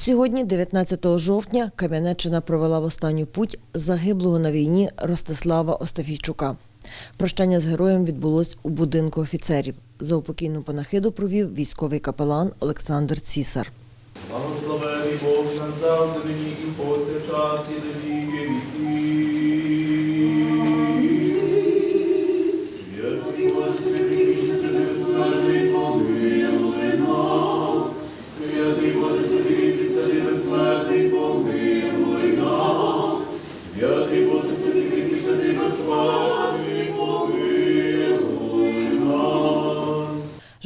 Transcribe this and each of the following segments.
Сьогодні, 19 жовтня, Кам'янеччина провела в останню путь загиблого на війні Ростислава Остафійчука. Прощання з героєм відбулось у будинку офіцерів. Заупокійну панахиду провів військовий капелан Олександр Цісар. Благословений Бог на завтра і повсякчас і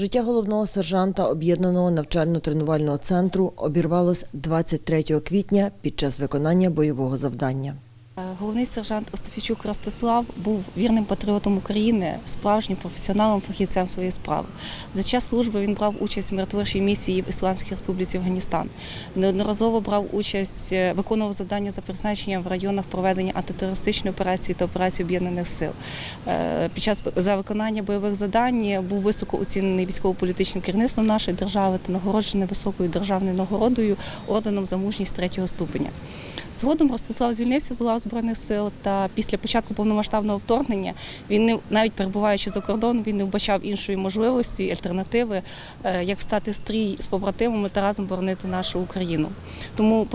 Життя головного сержанта об'єднаного навчально-тренувального центру обірвалось 23 квітня під час виконання бойового завдання. Е, Головний сержант Остафійчук Ростислав був вірним патріотом України, справжнім професіоналом, фахівцем своєї справи. За час служби він брав участь в миротворчій місії в Ісламській Республіці Афганістан. Неодноразово брав участь, е, виконував завдання за призначенням в районах проведення антитерористичної операції та операції об'єднаних сил. Е, Під час за виконання бойових завдань був високо оцінений військово-політичним керівництвом нашої держави та нагороджений високою державною нагородою орденом за мужність третього ступеня. Згодом Ростислав звільнився з лав збройних сил. Та після початку повномасштабного вторгнення він не навіть перебуваючи за кордоном, він не вбачав іншої можливості, альтернативи, е, як встати стрій з побратимами та разом боронити нашу Україну. Тому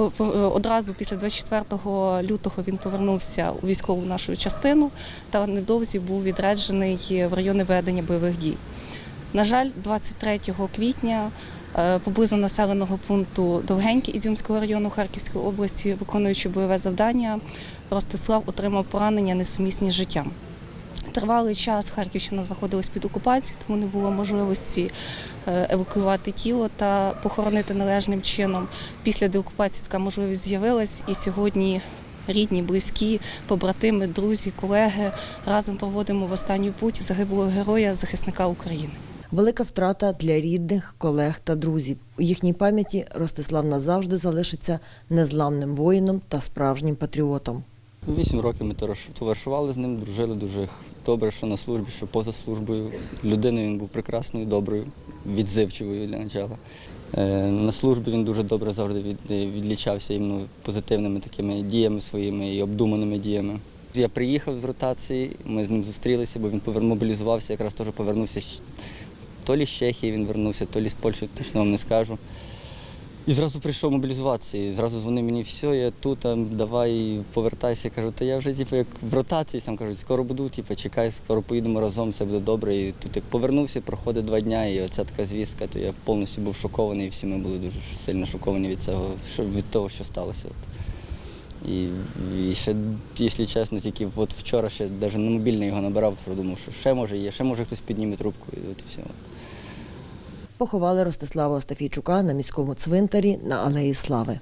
одразу після 24 лютого він повернувся у військову нашу частину та невдовзі був відряджений в райони ведення бойових дій. На жаль, 23 квітня поблизу населеного пункту Довгеньке Ізюмського району Харківської області, виконуючи бойове завдання, Ростислав отримав поранення несумісні з життям. Тривалий час Харківщина знаходилась під окупацією, тому не було можливості е, евакуювати тіло та похоронити належним чином. Після деокупації така можливість з'явилась, і сьогодні рідні, близькі, побратими, друзі, колеги разом проводимо в останню путь загиблого героя, захисника України. Велика втрата для рідних, колег та друзів. У їхній пам'яті Ростислав назавжди залишиться незламним воїном та справжнім патріотом. Вісім років ми товариш- товаришували з ним, дружили дуже добре, що на службі, що поза службою. Людиною він був прекрасною, доброю, відзивчивою для начала. Е, На службі він дуже добре завжди від- відлічався іменно позитивними такими діями своїми і обдуманими діями. Я приїхав з ротації, ми з ним зустрілися, бо він мобілізувався, якраз теж повернувся то лі з Чехії він вернувся, то лі з Польщі, точно вам не скажу. І зразу прийшов мобілізуватися, і зразу дзвонив мені, все, я тут, давай повертайся. Кажу, та я вже типу, як в ротації, сам кажуть, скоро буду, типу, чекай, скоро поїдемо разом, все буде добре. І тут як повернувся, проходить два дні, і оця така звістка, то я повністю був шокований, і всі ми були дуже сильно шоковані від цього, від того, що сталося. І, і ще, якщо чесно, тільки от вчора ще навіть на мобільний його набирав, подумав, що ще може є, ще може хтось підніме трубку. І от і все. Поховали Ростислава Остафійчука на міському цвинтарі на Алеї Слави.